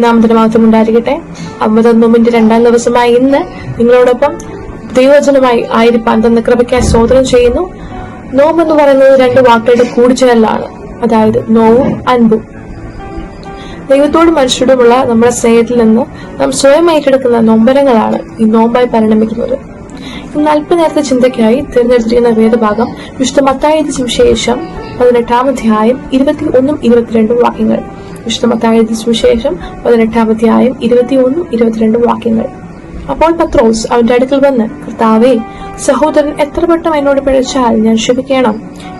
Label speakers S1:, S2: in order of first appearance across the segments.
S1: നാമത്തിന് മാത്രം ഉണ്ടായിരിക്കട്ടെ. അമ്പതാം നോമ്പിന്റെ രണ്ടാം ദിവസമായ ഇന്ന് നിങ്ങളോടൊപ്പം ദൈവജനമായി ആയിരിക്കാൻ തന്ന കൃപയ്ക്കായി സ്തോത്രം ചെയ്യുന്നു. നോമ്പ് എന്ന് പറയുന്നത് രണ്ട് വാക്കുകളുടെ കൂടിച്ചേരലാണ്. അതായത് നോവും അൻപും. ദൈവത്തോടും മനുഷ്യരോടുമുള്ള നമ്മുടെ സ്നേഹത്തിൽ നിന്ന് നാം സ്വയം ഏറ്റെടുക്കുന്ന നൊമ്പരങ്ങളാണ് ഈ നോമ്പായി പരിണമിക്കുന്നത്. ഇന്ന് അല്പനേരത്തെ ചിന്തയ്ക്കായി തിരഞ്ഞെടുത്തിരിക്കുന്ന വേദഭാഗം വിശുദ്ധ മത്തായത് സുവിശേഷം പതിനെട്ടാം അധ്യായം ഇരുപത്തി ഒന്നും ഇരുപത്തിരണ്ടും വാക്യങ്ങൾ. വിശുദ്ധ മത്തായത് സുവിശേഷം പതിനെട്ടാം അധ്യായം ഇരുപത്തി ഒന്നും ഇരുപത്തിരണ്ടും വാക്യങ്ങൾ. അപ്പോൾ പത്രോസ് അവന്റെ അടുക്കൽ വന്ന് കർത്താവേ സഹോദരൻ എത്ര വട്ടം എന്നോട് പിഴച്ചാൽ ഞാൻ ക്ഷമിക്കണം?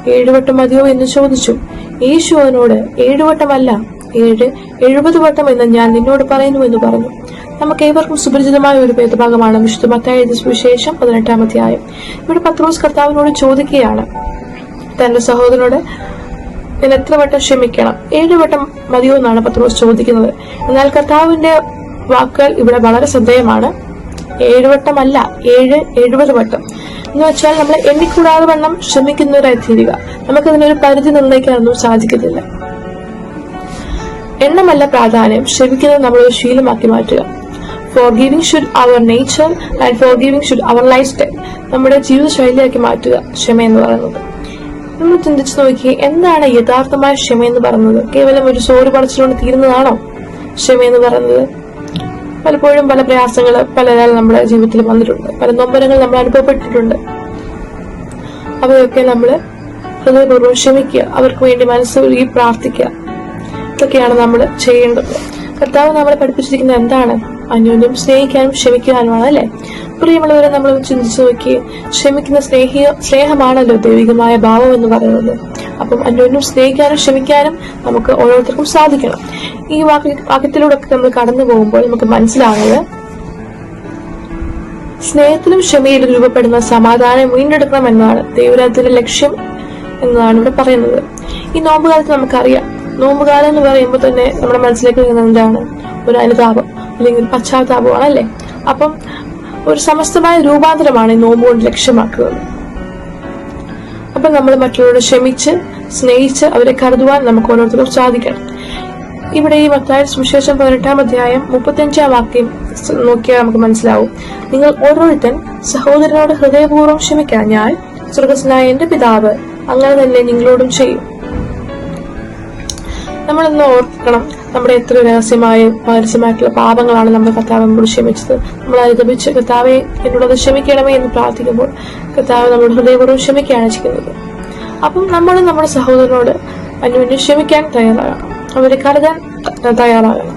S1: ഏഴുവട്ടം മതിയോ എന്ന് ചോദിച്ചു. യേശു അവനോട് ഏഴുവട്ടമല്ല ഏഴ് എഴുപത് വട്ടം എന്ന് ഞാൻ നിന്നോട് പറയുന്നു എന്ന് പറഞ്ഞു. നമുക്ക് ഏവർക്കും സുപരിചിതമായ ഒരു ഭേദഭാഗമാണ് വിശുദ്ധ മത്തായ സുവിശേഷം പതിനെട്ടാം അധ്യായം ഇവിടെ പത്രോസ് കർത്താവിനോട് ചോദിക്കുകയാണ്. തന്റെ സഹോദരനോട് ഞാൻ എത്ര വട്ടം ക്ഷമിക്കണം? ഏഴു വട്ടം മതിയോ എന്നാണ് പത്രോസ് ചോദിക്കുന്നത്. എന്നാൽ കർത്താവിന്റെ വാക്കുകൾ ഇവിടെ വളരെ ശ്രദ്ധേയമാണ്. ഏഴുവട്ടമല്ല ഏഴ് എഴുപത് വട്ടം. എന്ന് വെച്ചാൽ നമ്മൾ എണ്ണിക്കൂടാതെ വണ്ണം ക്ഷമിക്കുന്നവരായി തീരുക. നമുക്കതിനൊരു പരിധി നിർണയിക്കാനൊന്നും സാധിക്കത്തില്ല. എണ്ണമല്ല പ്രാധാന്യം ക്ഷമിക്കുന്നത് നമ്മൾ ഒരു ശീലമാക്കി മാറ്റുക. Forgiving should our nature and forgiving should our lifestyle നമ്മുടെ ജീവിതശൈലിയാക്കി മാറ്റുക ക്ഷമ എന്ന് പറയുന്നത്. നമ്മൾ ചിന്തിച്ചു നോക്കി എന്താണ് യഥാർത്ഥമായ ക്ഷമ എന്ന് പറയുന്നത്? കേവലം ഒരു സോറി പറച്ചിലുകൊണ്ട് തീരുന്നതാണോ ക്ഷമ എന്ന് പറയുന്നത്? പലപ്പോഴും പല പ്രയാസങ്ങൾ പലതാൽ നമ്മുടെ ജീവിതത്തിൽ വന്നിട്ടുണ്ട്. പല നൊമ്പരങ്ങൾ നമ്മൾ അനുഭവപ്പെട്ടിട്ടുണ്ട്. അവയൊക്കെ നമ്മൾ ഹൃദയപൂർവം ക്ഷമിക്കുക അവർക്ക് വേണ്ടി മനസ്സൊരുക്കി പ്രാർത്ഥിക്കുക. ഇതൊക്കെയാണ് നമ്മൾ ചെയ്യേണ്ടത്. കർത്താവ് നമ്മളെ പഠിപ്പിച്ചിരിക്കുന്നത് എന്താണ്? അന്യോന്യം സ്നേഹിക്കാനും ക്ഷമിക്കാനുമാണ് അല്ലെ? പ്രിയമുള്ളവരെ നമ്മൾ ചിന്തിച്ചു നോക്കി. ക്ഷമിക്കുന്ന സ്നേഹിയ സ്നേഹമാണല്ലോ ദൈവികമായ ഭാവം എന്ന് പറയുന്നത്. അപ്പം അന്യോന്യം സ്നേഹിക്കാനും ക്ഷമിക്കാനും നമുക്ക് ഓരോരുത്തർക്കും സാധിക്കണം. ഈ വാക്യ വാക്യത്തിലൂടെ നമ്മൾ കടന്നു പോകുമ്പോൾ നമുക്ക് മനസ്സിലാകുന്നത് സ്നേഹത്തിലും ക്ഷമയിലും രൂപപ്പെടുന്ന സമാധാനം വീണ്ടെടുക്കണം എന്നാണ്. ദൈവരാജ്യത്തിന്റെ ലക്ഷ്യം എന്നതാണ് ഇവിടെ പറയുന്നത്. ഈ നോമ്പുകാലത്ത് നമുക്കറിയാം. നോമ്പുകാലം എന്ന് പറയുമ്പോൾ തന്നെ നമ്മുടെ മനസ്സിലേക്ക് വരുന്നത് എന്താണ്? ഒരു അനുതാപം. അല്ലെങ്കിൽ പശ്ചാത്താപമാണ് അല്ലെ? അപ്പം ഒരു സമസ്തമായ രൂപാന്തരമാണ് ഈ നോമ്പ് കൊണ്ട് ലക്ഷ്യമാക്കുന്നത്. അപ്പം നമ്മൾ മറ്റുള്ളവരോട് ക്ഷമിച്ച് സ്നേഹിച്ച് അവരെ കരുതുവാൻ നമുക്ക് ഓരോരുത്തർക്കും സാധിക്കണം. ഇവിടെ ഈ മത്തായ സുവിശേഷം പതിനെട്ടാം അധ്യായം മുപ്പത്തിയഞ്ചാം വാക്യം നോക്കിയാൽ നമുക്ക് മനസ്സിലാവും. നിങ്ങൾ ഓരോരുത്തൻ സഹോദരനോട് ഹൃദയപൂർവം ക്ഷമിക്കാൻ ഞാൻ സ്വർഗസ്നായ എന്റെ പിതാവ് അങ്ങനെ തന്നെ നിങ്ങളോടും ചെയ്യും. നമ്മളൊന്ന് ഓർക്കണം നമ്മുടെ എത്ര രഹസ്യമായ പരസ്യമായിട്ടുള്ള പാപങ്ങളാണ് നമ്മുടെ കർത്താവ് നമ്മോട് ക്ഷമിച്ചത്. നമ്മൾ അനുദപിച്ച് കർത്താവെ എന്നോടത് ക്ഷമിക്കണമേ എന്ന് പ്രാർത്ഥിക്കുമ്പോൾ കർത്താവ് നമ്മുടെ ഹൃദയപൂർവം ക്ഷമിക്കുകയാണ് ചെയ്യുന്നത്. അപ്പം നമ്മൾ നമ്മുടെ സഹോദരനോട് അന്യോന്യം ക്ഷമിക്കാൻ തയ്യാറാകണം. അവരെ കരുതാൻ തയ്യാറാകണം.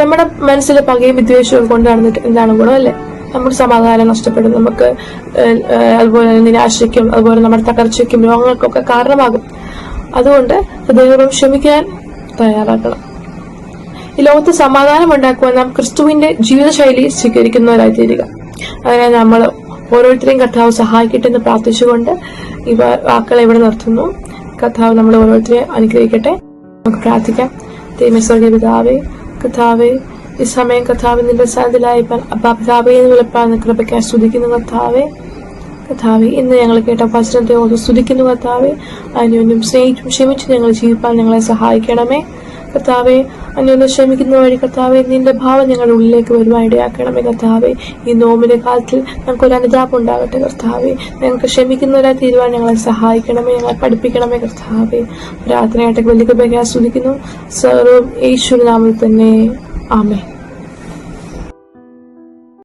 S1: നമ്മുടെ മനസ്സിലെ പകയും വിദ്വേഷവും കൊണ്ട് നടന്നിട്ട് എന്താണ് ഗുണം അല്ലേ നമ്മുടെ സമാധാനം നഷ്ടപ്പെടും. നമുക്ക് അതുപോലെ നിരാശയ്ക്കും അതുപോലെ നമ്മുടെ തകർച്ചയ്ക്കും രോഗങ്ങൾക്കൊക്കെ കാരണമാകും. അതുകൊണ്ട് ഹൃദയപൂർവം ക്ഷമിക്കാൻ തയ്യാറാക്കണം. ഈ ലോകത്ത് സമാധാനം ഉണ്ടാക്കുവാൻ നാം ക്രിസ്തുവിന്റെ ജീവിതശൈലി സ്വീകരിക്കുന്നവരായി തീരുക അതിനാൽ നമ്മൾ ഓരോരുത്തരെയും കർത്താവ് സഹായിക്കട്ടെ എന്ന് പ്രാർത്ഥിച്ചുകൊണ്ട് ഈ വാക്കുകൾ ഇവിടെ നിർത്തുന്നു. കർത്താവ് നമ്മൾ ഓരോരുത്തരെ അനുഗ്രഹിക്കട്ടെ. നമുക്ക് പ്രാർത്ഥിക്കാം. ദൈവസ്വർഗ പിതാവേ കഥാവേ ഈ സമയം കർത്താവ് നിന്റെ സാധ്യതയിലായി പിതാവേ എന്ന് വിളിപ്പാൻ കൃപയ്ക്കാൻ സ്തുതിക്കുന്നു കർത്താവേ. കർത്താവെ ഇന്ന് ഞങ്ങൾ കേട്ട വചനത്തെ ഓർത്ത് സ്തുതിക്കുന്നു കർത്താവെ. അന്യോന്യം സ്നേഹിച്ചും ക്ഷമിച്ചും ഞങ്ങൾ ജീവിപ്പാൻ ഞങ്ങളെ സഹായിക്കണമേ. കർത്താവെ അന്യോന്യം ക്ഷമിക്കുന്ന വഴി കർത്താവെ നിന്റെ ഭാവം ഞങ്ങളുടെ ഉള്ളിലേക്ക് വരുവാൻ ഇടയാക്കണമേ കർത്താവെ. ഈ നോമിന്റെ കാലത്തിൽ ഞങ്ങൾക്ക് ഒരു അനുതാപം ഉണ്ടാകട്ടെ കർത്താവെ. ഞങ്ങൾക്ക് ക്ഷമിക്കുന്നവരായി തീരുവാൻ ഞങ്ങളെ സഹായിക്കണമേ ഞങ്ങളെ പഠിപ്പിക്കണമേ കർത്താവെ. പ്രാർത്ഥനയായിട്ട് വലിയ കൃപയ്ക്ക് സ്തുതിക്കുന്നു. സർവം യേശു തന്നെ. ആമേ